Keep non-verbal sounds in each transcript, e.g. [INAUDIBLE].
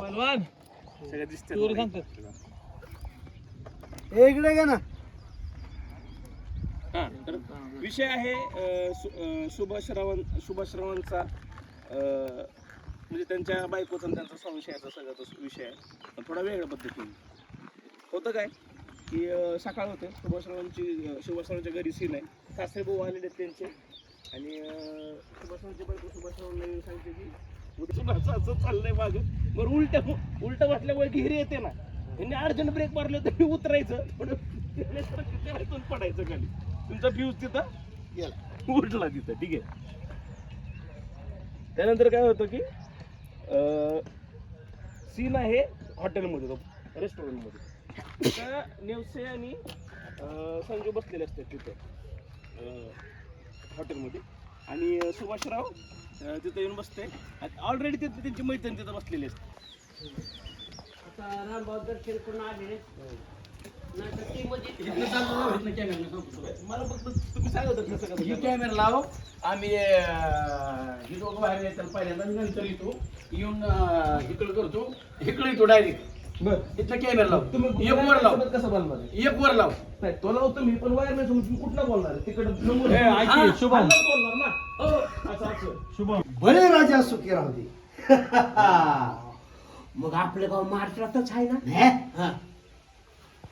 पहलवान सगळं इकडे का ना. हा तर विषय आहे अं, सु- अं, सुभाषरावां सुभाषरावांचा अं, म्हणजे त्यांच्या बायकोचा आणि त्यांचा संशयाचा सगळा तो विषय आहे. पण थोडा वेगळ्या पद्धतीने. होतं काय? की अं, सकाळ होते. सुभाषरावांची अं, सुभाषरावांच्या घरी सीन आहे. सासरे भाऊ आलेले आहेत त्यांचे. आणि अं, सुभाषरावांची बायको सुभाषरावांना येऊन सांगते की असं चाललंय मागं. बरं उलट उलट वाटल्यामुळे घिरी येते ना. यांनी अर्जंट ब्रेक मारले तर मी उतरायचं. थोडं करायचं पडायचं खाली. तुमचा फ्यूज तिथं? गेला. उठला तिथं ठीक आहे. त्यानंतर काय होतं की सीन आहे हॉटेलमध्ये रेस्टॉरंटमध्ये तिथं नेवसे आणि अं, संजू बसलेले असतात तिथं हॉटेलमध्ये आणि सुभाषराव तिथं येऊन बसते. ऑलरेडी तिथे त्यांची मैत्रीण तिथं बसलेली असते मला फक्त तुम्ही सांगत होता कसं कसं ही करणार. कॅमेरा लाव. आम्ही ही दोघं बाहेर येतात पहिल्यांदा. नंतर येतो येऊन इकडं करतो. इकडं येतो डायरेक्ट बरं. इथं कॅमेरा लाव. तुम्ही एक वर लाव. कसं बोलणार? आहे? एक वर लाव. नाही तो लावतो मी पण वायर नाही तुम्ही कुठला बोलणार? तिकडं हा, शुभम. हा, बोलणार ना. बळे राजा सुखी राहू दे. [LAUGHS] मग आपलं गाव महाराष्ट्रातच आहे ना? हे? हा.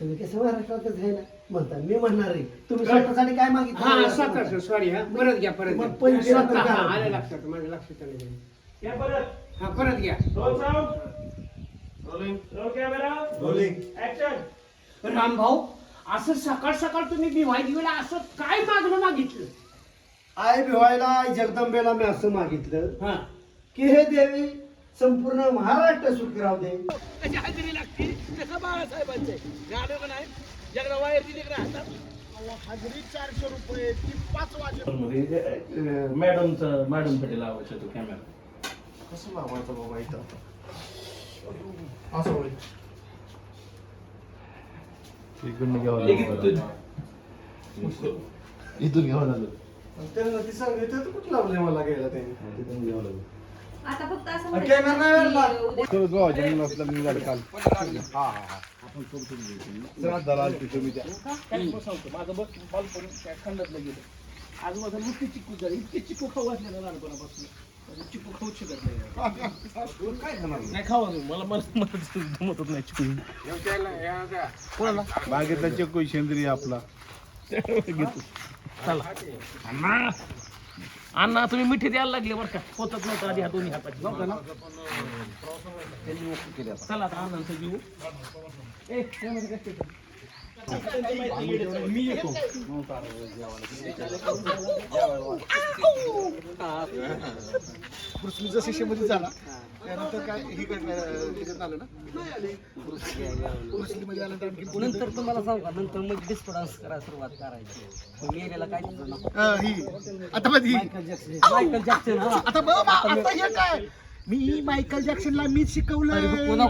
तुम्ही कसं महाराष्ट्रातच आहे ना? म्हणता मी म्हणणार आहे तुम्ही स्वतःसाठी काय हा मागितलं स्वतःच सॉरी हा. परत घ्या परत मग घ्या. स्वतः, हा. आलं लक्षात माझ्या लक्षात आलं नाही. या परत. हा परत घ्या. राम भाऊ असं सकाळ सकाळ तुम्ही दिवाळी दिवेला असं काय मागणं मागितलं? आई भिवायला आई जगदंबेला मी असं मागितलं हा. की हे देवी संपूर्ण महाराष्ट्र सुखी राहू दे. कशी हजेरी लागते. तसं बाळासाहेबांचे गाणं का नाही? जगडा वायर दिली का हातात? हजेरी चारशे रुपये ती पाच वाजे मॅडमचा मॅडमसाठी लावायचा तो कॅमेरा कसं लावायचं बाबा इथं? असं होईल. इथून घ्यावं लागलं. त्यांना ती सांगितलं तर कुठं लावलंय मला घ्यायला त्यांनी? तिथून घ्यावं लागलं. आता फक्त असं कॅमेरा नाही आणला. काय सांगतो माझं बस बॉल करून त्या खंडातलं गेलं. आज माझं नुसती चिकू झाली. इतके चिकू खाऊ असलेलं लहानपणापासून. म्हणजे चिकू खाऊच शकत नाही. काय खाणार? नाही खावा तुम्ही. मला मला मला जमतच नाही चिकू. कोणाला? बागेतला चक्को सेंद्रिय आपला. [LAUGHS] घेतो. चला. अण्णा. अण्णा तुम्ही मिठी द्यायला लागले बरं का? होतच नव्हतं आधी ह्या दोन्ही हाताची. नव्हतं ना. चला आता अण्णांचं जीव ए त्यामध्ये काय मी येतो पृथ्वीचा शिष्यमध्ये झाला त्यानंतर काय हे आलं ना पृथ्वीमध्ये आल्यानंतर आणखी नंतर तुम्हाला सांगू का? नंतर मग डिस्टर्बन्स करायला सुरुवात करायची. मेलेला काय. हा, आता ही. मायकल जॅक्सन हा. आता बाबा आता हे काय? मी मायकल जॅक्सनला मीच शिकवलं कोणा?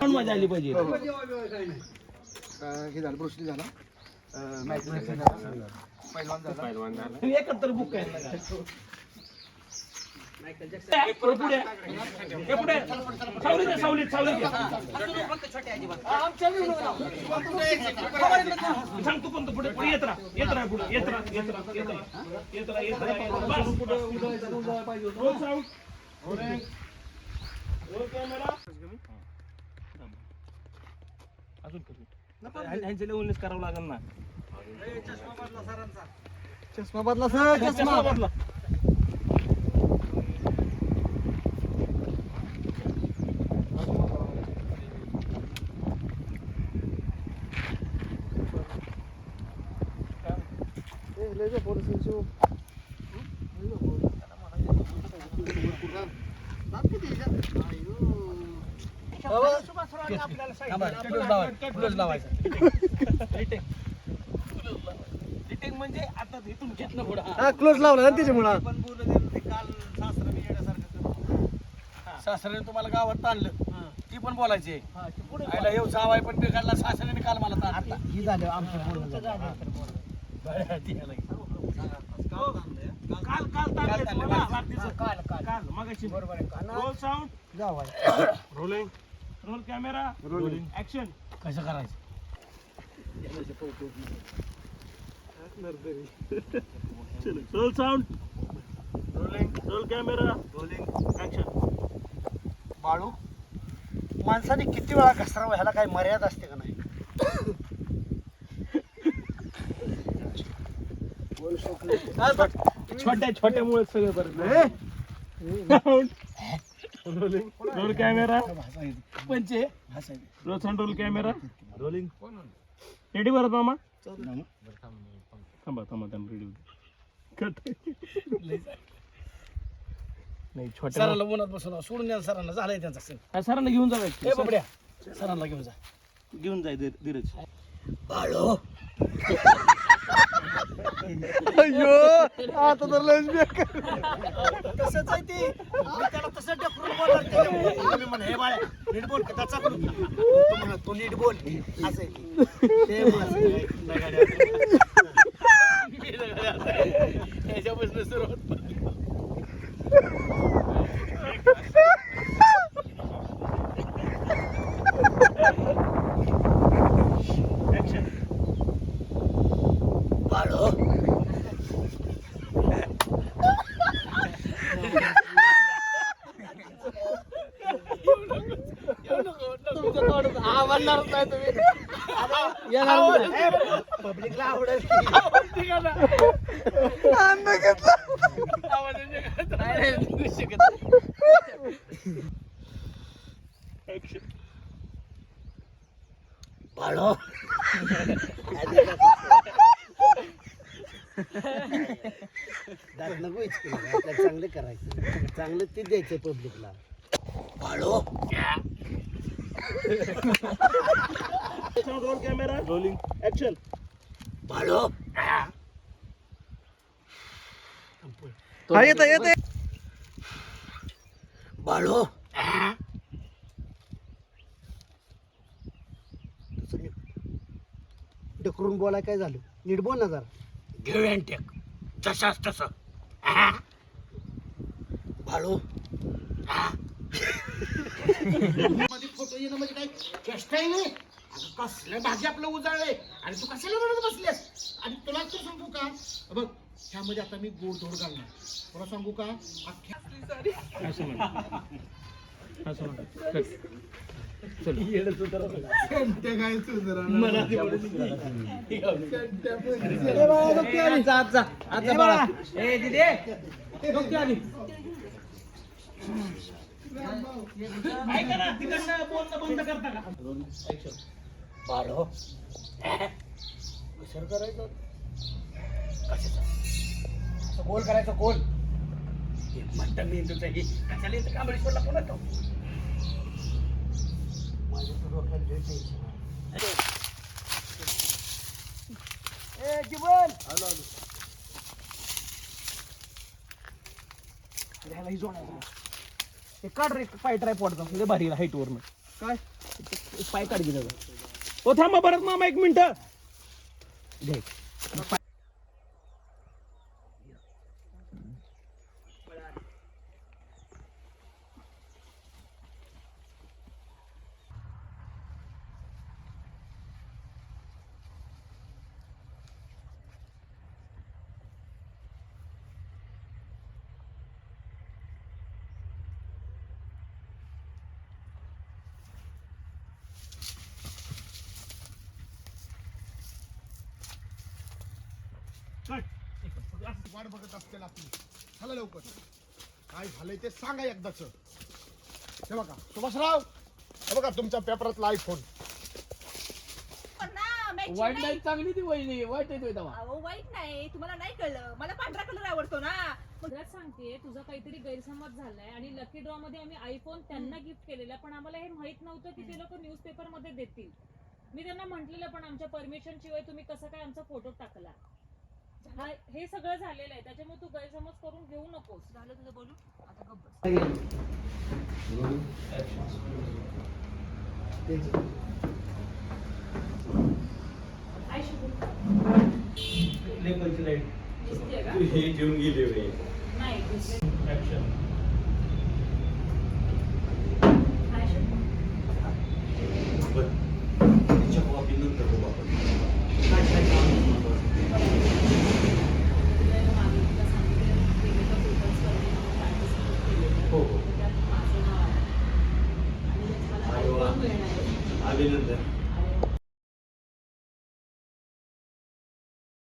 पण मजा आली पाहिजे. हे झालं पृथ्वी झाला. जॅक्सन झाला. पहिलवान झाला. एकत्र बुक हे. सांगतो कोणतं पुढे? पुढे येत राहा. येत राहा पुढे. येत राहा येत राहा येत राहा येत राहा येत राहा अजून उन्नीस करावं लागेल ना चष्मा बदला सर चष्मा बदला Fitting म्हणजे आता इथून घेतलं पुढं हा. क्लोज लावला ना त्याच्यामुळं. पण बोललं ते काल सासऱ्याने येण्यासारखं. सासऱ्याने तुम्हाला गावात आणलं. ती पण बोलायची. हा, ते आयला येऊ जावाय पण बिघडला सासऱ्याने काल मला ताणलं ही झालं आमचं बोलणं. झालं. बरं, ती आलं. काल काल काल मगाशी. बरोबर आहे. काल. रोल साऊंड जाऊ आहे. Rolling roll camera rolling action कसं करायचं? Roll sound rolling roll camera rolling action Balu माणसाने किती वेळा घसरावं ह्याला काही मर्यादा असते का नाही? छोट्या छोट्यामुळे सगळं बरं रोलिंग रोल कॅमेरा पंचे roll sound roll camera rolling ready बरं मामा? थांबा थांबा थांबा. रेडी कट नाही छोट्या सरांना उन्हात बसून सोडून द्या सरांना. झालंय त्यांचा हा, सरांना घेऊन जा ए बाबड्या. सरांना घेऊन जा. घेऊन जाय धीर- धीरज तसंच आहे ते. मी त्याला तसं ढकलून बोलणार त्याच्यामुळे. आम्ही म्हणा, हे बाळ्या नीट बोल का त्याचा करू तू म्हणा तू नीट बोल असं आहे ते. ते मग असं आहे. ह्याच्यापासून सुरुवात आवडणारच नाही तुम्ही पब्लिकला आवडेल बाळो चांगलं ते द्यायचं पब्लिकला. बाळो. रोल कॅमेरा रोलिंग ऍक्शन बाळो. येतं येतं बाळो. ढकलून बोलाय काय झालं? नीट बोल ना जरा. घेऊया टेक जशाच तसं. बाळो मध्ये फोटो येणं म्हणजे काय चेष्टा आहे नाही कसलं भाजी आपलं उजाळलंय आणि तू कशाला रडत बसलेस आणि तुला तर सांगू का बघ ह्यामध्ये आता मी गोड धोड घालणार तुला सांगू का अख्ख्या असं म्हणा असं म्हणा कट. ऐका ना तिकडनं बोलणं बंद करता का? बाळो. कशाला करायचं कशाचं? गोल करायचं गोल. हे म्हणतं मेंदूचं हे कशाला येतं कांबळेश्वरला कोण येतो? माझ्या तर डोक्याला टेन्शन आहे. ए जीवन! ह्यालाही जोडायचं ते काढ रे पाय ट्राय पडतो लय भारी हाईट वरनं काय? पाय काढ गेलं ओ थांबा परत मामा एक मिनिट. घे वाट बघत असतील आपली. चला लवकर. काय झालंय ते सांगा एकदाच हे बघा सुभाषराव. हे बघा तुमच्या पेपरातला आयफोन पण ना, matching वाईट नाही. नाही चांगली ती वहिनी वाईट येतोय तेव्हा अहो, वाईट नाही. तुम्हाला नाही कळलं. मला पांढरा कलर आवडतो ना. तुलाच सांगते तुझा काहीतरी गैरसमज झालाय आणि लकी ड्रॉ मध्ये आम्ही आयफोन त्यांना गिफ्ट केलेला पण आम्हाला हे माहीत नव्हतं की ते लोक न्यूजपेपरमध्ये देतील. मी त्यांना म्हटलेलं पण आमच्या परमिशन शिवाय तुम्ही कसं काय आमचा फोटो टाकला? हा हे सगळं झालेलं आहे. त्याच्यामुळे तू गैरसमज करून घेऊ नकोस. झालं तुझं बोलू आता गप्प बस. दिसतेय का? नाही दुसरे